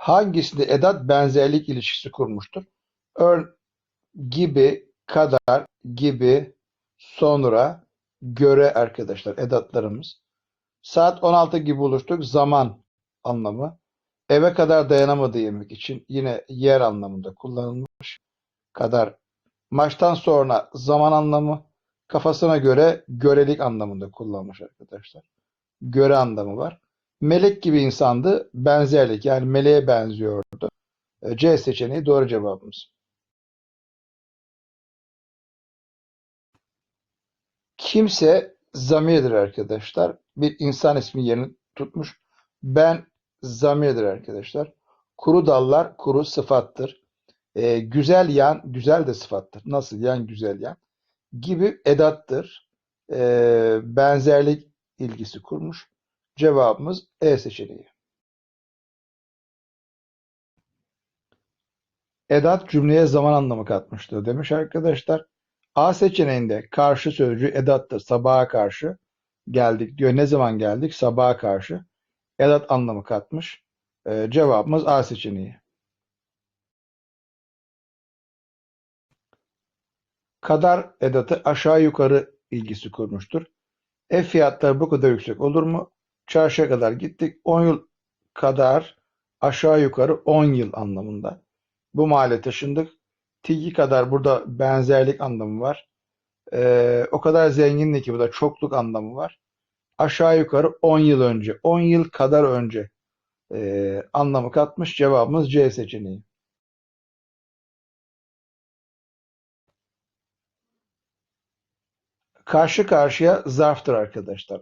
Hangisinde edat benzerlik ilişkisi kurmuştur? Ör gibi, kadar, gibi, sonra, göre arkadaşlar edatlarımız. Saat 16 gibi buluştuk. Zaman anlamı. Eve kadar dayanamadı yemek için yine yer anlamında kullanılmış. Kadar. Maçtan sonra zaman anlamı. Kafasına göre görelik anlamında kullanmış arkadaşlar. Göre anlamı var. Melek gibi insandı. Benzerlik yani meleğe benziyordu. E, C seçeneği doğru cevabımız. Kimse zamirdir arkadaşlar. Bir insan ismi yerini tutmuş. Ben zamirdir arkadaşlar. Kuru dallar kuru sıfattır. E, güzel yan güzel de sıfattır. Nasıl yan güzel yan gibi edattır. E, benzerlik ilgisi kurmuş. Cevabımız E seçeneği. Edat cümleye zaman anlamı katmıştır demiş arkadaşlar. A seçeneğinde karşı sözcüğü edattır. Sabaha karşı geldik diyor. Ne zaman geldik? Sabaha karşı. Edat anlamı katmış. Ee, cevabımız A seçeneği. Kadar edatı aşağı yukarı ilgisi kurmuştur. Ev fiyatları bu kadar yüksek olur mu? Çarşıya kadar gittik. 10 yıl kadar aşağı yukarı 10 yıl anlamında. Bu mahalle taşındık. Tigi kadar burada benzerlik anlamı var. Ee, o kadar zenginlik ki burada çokluk anlamı var. Aşağı yukarı 10 yıl önce, 10 yıl kadar önce e, anlamı katmış. Cevabımız C seçeneği. Karşı karşıya zarftır arkadaşlar.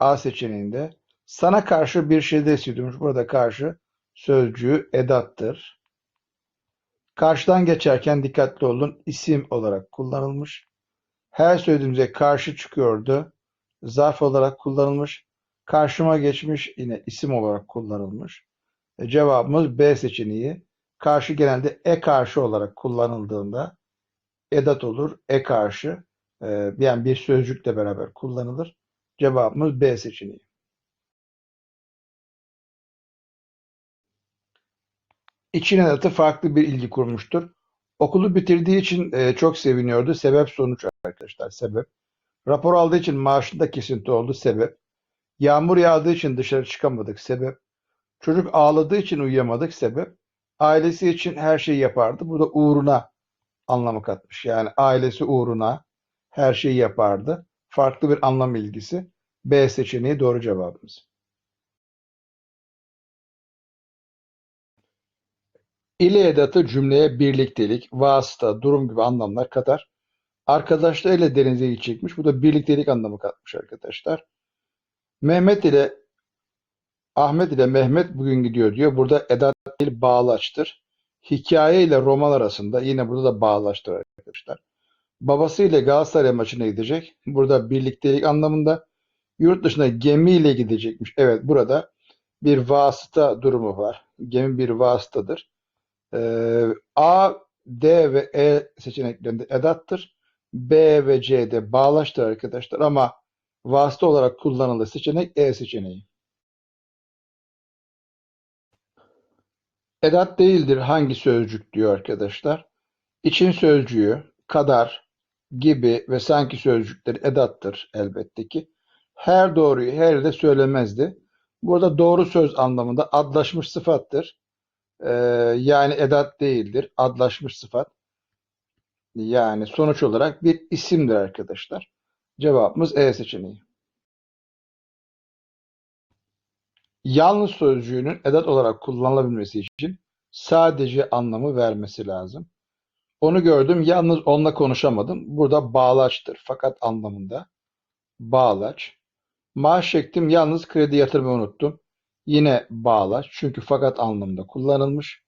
A seçeneğinde. Sana karşı bir şey de hissediyormuş. Burada karşı sözcüğü edattır. Karşıdan geçerken dikkatli olun. isim olarak kullanılmış. Her söylediğimize karşı çıkıyordu. Zarf olarak kullanılmış. Karşıma geçmiş yine isim olarak kullanılmış. E, cevabımız B seçeneği. Karşı genelde e karşı olarak kullanıldığında edat olur. E karşı e, yani bir sözcükle beraber kullanılır. Cevabımız B seçeneği. İçin edatı farklı bir ilgi kurmuştur. Okulu bitirdiği için e, çok seviniyordu. Sebep sonuç arkadaşlar. Sebep. Rapor aldığı için maaşında kesinti oldu. Sebep. Yağmur yağdığı için dışarı çıkamadık. Sebep. Çocuk ağladığı için uyuyamadık. Sebep. Ailesi için her şeyi yapardı. Burada uğruna anlamı katmış. Yani ailesi uğruna her şeyi yapardı. Farklı bir anlam ilgisi. B seçeneği doğru cevabımız. İle edatı cümleye birliktelik, vasıta, durum gibi anlamlar katar. Arkadaşlarıyla denize gidecekmiş. Bu da birliktelik anlamı katmış arkadaşlar. Mehmet ile Ahmet ile Mehmet bugün gidiyor diyor. Burada edat değil bağlaçtır. Hikaye ile roman arasında yine burada da bağlaçtır arkadaşlar. Babası ile Galatasaray maçına gidecek. Burada birliktelik anlamında. Yurt dışına gemiyle gidecekmiş. Evet burada bir vasıta durumu var. Gemi bir vasıtadır. Ee, A, D ve E seçeneklerinde edattır. B ve C de bağlaçtır arkadaşlar ama vasıta olarak kullanılır seçenek E seçeneği. Edat değildir hangi sözcük diyor arkadaşlar. İçin sözcüğü, kadar, gibi ve sanki sözcükleri edattır elbette ki. Her doğruyu her yerde söylemezdi. Burada doğru söz anlamında adlaşmış sıfattır. Ee, yani edat değildir. Adlaşmış sıfat. Yani sonuç olarak bir isimdir arkadaşlar. Cevabımız E seçeneği. Yalnız sözcüğünün edat olarak kullanılabilmesi için sadece anlamı vermesi lazım. Onu gördüm. Yalnız onunla konuşamadım. Burada bağlaçtır. Fakat anlamında. Bağlaç. Maaş çektim. Yalnız kredi yatırmayı unuttum. Yine bağlaç. Çünkü fakat anlamında kullanılmış.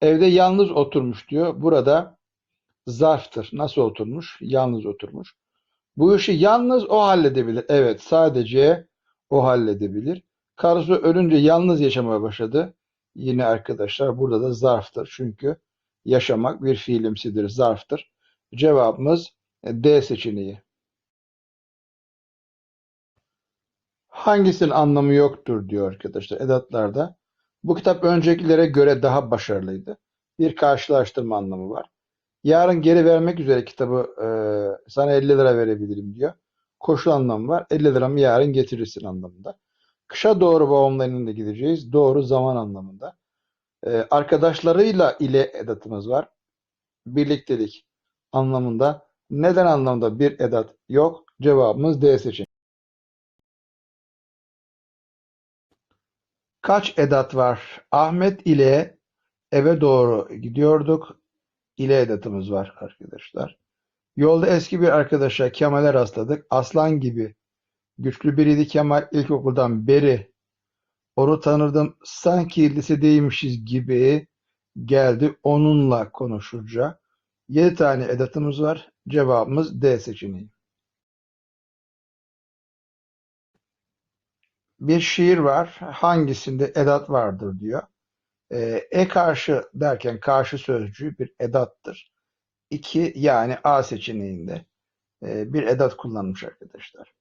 Evde yalnız oturmuş diyor. Burada zarftır. Nasıl oturmuş? Yalnız oturmuş. Bu işi yalnız o halledebilir. Evet, sadece o halledebilir. Karısı ölünce yalnız yaşamaya başladı. Yine arkadaşlar burada da zarftır. Çünkü yaşamak bir fiilimsidir, zarftır. Cevabımız D seçeneği. Hangisinin anlamı yoktur diyor arkadaşlar edatlarda. Bu kitap öncekilere göre daha başarılıydı. Bir karşılaştırma anlamı var. Yarın geri vermek üzere kitabı e, sana 50 lira verebilirim diyor. Koşul anlamı var. 50 liramı yarın getirirsin anlamında. Kışa doğru babamların da gideceğiz. Doğru zaman anlamında. E, arkadaşlarıyla ile edatımız var. Birliktelik anlamında. Neden anlamda bir edat yok? Cevabımız D seçeneği. Kaç edat var? Ahmet ile eve doğru gidiyorduk. İle edatımız var arkadaşlar. Yolda eski bir arkadaşa Kemal'e rastladık. Aslan gibi güçlü biriydi Kemal. İlkokuldan beri onu tanırdım. Sanki lisedeymişiz gibi geldi onunla konuşunca. 7 tane edatımız var. Cevabımız D seçeneği. Bir şiir var. Hangisinde edat vardır diyor. Ee, e karşı derken karşı sözcüğü bir edattır. İki yani A seçeneğinde e, bir edat kullanmış arkadaşlar.